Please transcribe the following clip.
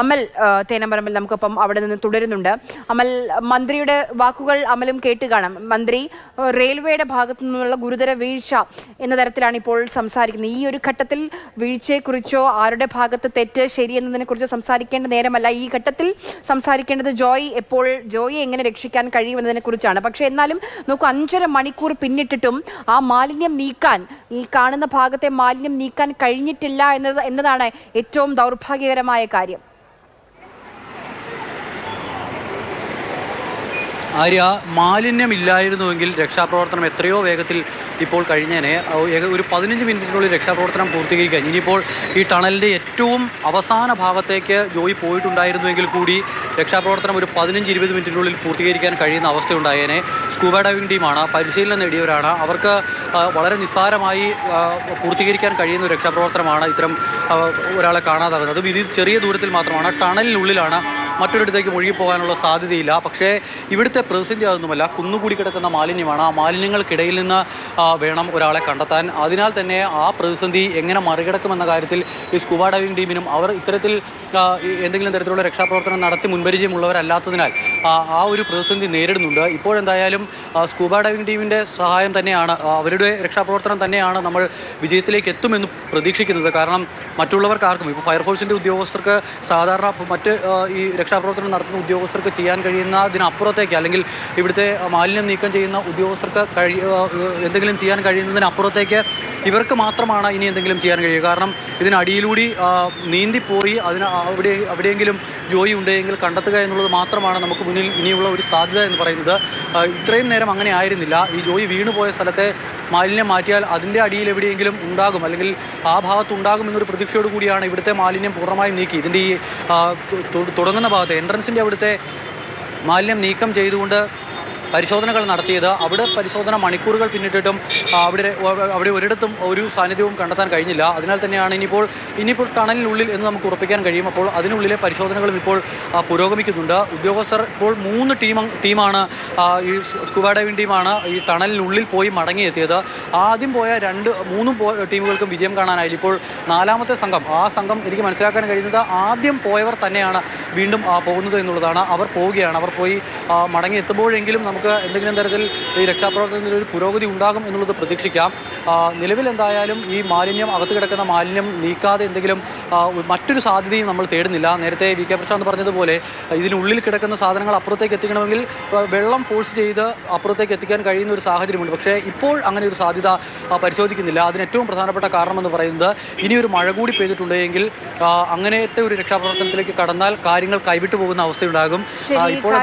അമൽ തേനമ്പറമ്പിൽ നമുക്കൊപ്പം അവിടെ നിന്ന് തുടരുന്നുണ്ട്. അമൽ മന്ത്രിയുടെ വാക്കുകൾ അമലും കേട്ട് കാണാം. മന്ത്രി റെയിൽവേയുടെ ഭാഗത്തു നിന്നുള്ള ഗുരുതര വീഴ്ച എന്ന തരത്തിലാണ് ഇപ്പോൾ സംസാരിക്കുന്നത്. ഈ ഒരു ഘട്ടത്തിൽ വീഴ്ചയെക്കുറിച്ചോ ആരുടെ ഭാഗത്ത് തെറ്റ് ശരി എന്നതിനെ കുറിച്ചോ സംസാരിക്കേണ്ട നേരമല്ല. ഈ ഘട്ടത്തിൽ സംസാരിക്കേണ്ടത് ജോയ് എപ്പോൾ ജോയെ എങ്ങനെ രക്ഷിക്കാൻ കഴിയുമെന്നതിനെ കുറിച്ചാണ് പക്ഷേ എന്നാലും നോക്കൂ അഞ്ചര മണിക്കൂർ പിന്നിട്ടിട്ടും ആ മാലിന്യം നീക്കാൻ ഈ കാണുന്ന ഭാഗത്തെ മാലിന്യം നീക്കാൻ കഴിഞ്ഞിട്ടില്ല എന്നത് എന്നതാണ് ഏറ്റവും ദൗർഭാഗ്യകരമായ കാര്യം. ആര്യ മാലിന്യമില്ലായിരുന്നുവെങ്കിൽ രക്ഷാപ്രവർത്തനം എത്രയോ വേഗത്തിൽ ഇപ്പോൾ കഴിഞ്ഞേനെ. ഒരു പതിനഞ്ച് മിനിറ്റിനുള്ളിൽ രക്ഷാപ്രവർത്തനം പൂർത്തീകരിക്കാൻ. ഇനിയിപ്പോൾ ഈ ടണലിന്റെ ഏറ്റവും അവസാന ഭാഗത്തേക്ക് ജോയി പോയിട്ടുണ്ടായിരുന്നുവെങ്കിൽ കൂടി രക്ഷാപ്രവർത്തനം ഒരു പതിനഞ്ച് ഇരുപത് മിനിറ്റിനുള്ളിൽ പൂർത്തീകരിക്കാൻ കഴിയുന്ന അവസ്ഥയുണ്ടായേനെ. സ്കൂബ ഡൈവിംഗ് ടീമാണ്. പരിശീലനം നേടിയവരാണ്. അവർക്ക് വളരെ നിസ്സാരമായി പൂർത്തീകരിക്കാൻ കഴിയുന്ന രക്ഷാപ്രവർത്തനമാണ് ഇത്തരം ഒരാളെ കാണാതാകുന്നത്. ഇത് ചെറിയ ദൂരത്തിൽ മാത്രമാണ്. ടണലിനുള്ളിലാണ് മറ്റൊരിടത്തേക്ക് ഒഴുകിപ്പോകാനുള്ള സാധ്യതയില്ല. പക്ഷേ ഇവിടുത്തെ പ്രതിസന്ധി അതൊന്നുമല്ല. കുന്നുകൂടി കിടക്കുന്ന മാലിന്യമാണ്. ആ മാലിന്യങ്ങൾക്കിടയിൽ നിന്ന് വേണം ഒരാളെ കണ്ടെത്താൻ. അതിനാൽ തന്നെ ആ പ്രതിസന്ധി എങ്ങനെ മറികടക്കുമെന്ന കാര്യത്തിൽ ഈ സ്കൂബ ഡൈവിംഗ് ടീമിനും അവർ ഇത്തരത്തിൽ എന്തെങ്കിലും തരത്തിലുള്ള രക്ഷാപ്രവർത്തനം നടത്തി മുൻപരിചയമുള്ളവരല്ലാത്തതിനാൽ ആ ഒരു പ്രതിസന്ധി നേരിടുന്നുണ്ട്. ഇപ്പോഴെന്തായാലും സ്കൂബ ഡൈവിംഗ് ടീമിന്റെ സഹായം തന്നെയാണ് അവരുടെ രക്ഷാപ്രവർത്തനം തന്നെയാണ് നമ്മൾ വിജയത്തിലേക്ക് എത്തുമെന്ന് പ്രതീക്ഷിക്കുന്നത്. കാരണം മറ്റുള്ളവർക്ക് ആർക്കും ഇപ്പോൾ ഫയർഫോഴ്സിന്റെ ഉദ്യോഗസ്ഥർക്ക് സാധാരണ മറ്റ് ഈ രക്ഷാപ്രവർത്തനം നടത്തുന്ന ഉദ്യോഗസ്ഥർക്ക് ചെയ്യാൻ കഴിയുന്നതിനപ്പുറത്തേക്ക് അല്ലെങ്കിൽ ഇവിടുത്തെ മാലിന്യം നീക്കം ചെയ്യുന്ന ഉദ്യോഗസ്ഥർക്ക് കഴി എന്തെങ്കിലും ചെയ്യാൻ കഴിയുന്നതിനപ്പുറത്തേക്ക് ഇവർക്ക് മാത്രമാണ് ഇനി എന്തെങ്കിലും ചെയ്യാൻ കഴിയുക. കാരണം ഇതിനടിയിലൂടി നീന്തിപ്പോയി അതിന് അവിടെ എവിടെയെങ്കിലും ജോയി ഉണ്ടെങ്കിൽ കണ്ടെത്തുക എന്നുള്ളത് മാത്രമാണ് നമുക്ക് മുന്നിൽ ഇനിയുള്ള ഒരു സാധ്യത എന്ന് പറയുന്നത്. ഇത്രയും നേരം അങ്ങനെ ആയിരുന്നില്ല. ഈ ജോയി വീണുപോയ സ്ഥലത്തെ മാലിന്യം മാറ്റിയാൽ അതിന്റെ അടിയിൽ എവിടെയെങ്കിലും ഉണ്ടാകും. അല്ലെങ്കിൽ ആ ഭാഗത്ത് ഉണ്ടാകും എന്നൊരു പ്രതീക്ഷയോട് കൂടിയാണ് ഇവിടുത്തെ മാലിന്യം പൂർണമായും നീക്കി. ഇതിന്റെ ഈ തുടങ്ങുന്ന ഭാഗത്ത് എൻട്രൻസിന്റെ അവിടുത്തെ മാലിന്യം നീക്കം ചെയ്തുകൊണ്ട് പരിശോധനകൾ നടത്തിയത്. അവിടെ പരിശോധന മണിക്കൂറുകൾ പിന്നിട്ടിട്ടും അവിടെ അവിടെ ഒരിടത്തും ഒരു സാന്നിധ്യവും കണ്ടെത്താൻ കഴിഞ്ഞില്ല. അതിനാൽ തന്നെയാണ് ഇനിയിപ്പോൾ ഇനിയിപ്പോൾ ടണലിനുള്ളിൽ എന്ന് നമുക്ക് ഉറപ്പിക്കാൻ കഴിയും. അപ്പോൾ അതിനുള്ളിലെ പരിശോധനകളും ഇപ്പോൾ പുരോഗമിക്കുന്നുണ്ട്. ഉദ്യോഗസ്ഥർ ഇപ്പോൾ മൂന്ന് ടീം ടീമാണ് ഈ സ്കൂബ ഡൈവിംഗ് ടീമാണ് ഈ ടണലിനുള്ളിൽ പോയി മടങ്ങിയെത്തിയത്. ആദ്യം പോയ രണ്ട് മൂന്നും ടീമുകൾക്കും വിജയം കാണാനായില്ല. ഇപ്പോൾ നാലാമത്തെ സംഘം ആ സംഘം എനിക്ക് മനസ്സിലാക്കാൻ കഴിയുന്നത് ആദ്യം പോയവർ തന്നെയാണ്. വീണ്ടും പോകുന്നത് എന്നുള്ളതാണ്. അവർ പോവുകയാണ്. അവർ പോയി മടങ്ങി എത്തുമ്പോഴെങ്കിലും നമുക്ക് എന്തെങ്കിലും തരത്തിൽ ഈ രക്ഷാപ്രവർത്തനത്തിൽ ഒരു പുരോഗതി ഉണ്ടാകും എന്നുള്ളത് പ്രതീക്ഷിക്കാം. നിലവിൽ എന്തായാലും ഈ മാലിന്യം അകത്ത് കിടക്കുന്ന മാലിന്യം നീക്കാതെ എന്തെങ്കിലും മറ്റൊരു സാധ്യതയും നമ്മൾ തേടുന്നില്ല. നേരത്തെ വി കെ പ്രശാന്ത് പറഞ്ഞതുപോലെ ഇതിനുള്ളിൽ കിടക്കുന്ന സാധനങ്ങൾ അപ്പുറത്തേക്ക് എത്തിക്കണമെങ്കിൽ വെള്ളം ഫോഴ്സ് ചെയ്ത് അപ്പുറത്തേക്ക് എത്തിക്കാൻ കഴിയുന്ന ഒരു സാഹചര്യമുണ്ട്. പക്ഷേ ഇപ്പോൾ അങ്ങനെ ഒരു സാധ്യത പരിശോധിക്കുന്നില്ല. അതിന് ഏറ്റവും പ്രധാനപ്പെട്ട കാരണം എന്ന് പറയുന്നത് ഇനി ഒരു മഴ കൂടി പെയ്തിട്ടുണ്ടെങ്കിൽ അങ്ങനത്തെ ഒരു രക്ഷാപ്രവർത്തനത്തിലേക്ക് കടന്നാൽ കാര്യങ്ങൾ കൈവിട്ടു പോകുന്ന അവസ്ഥയുണ്ടാകും. ഇപ്പോൾ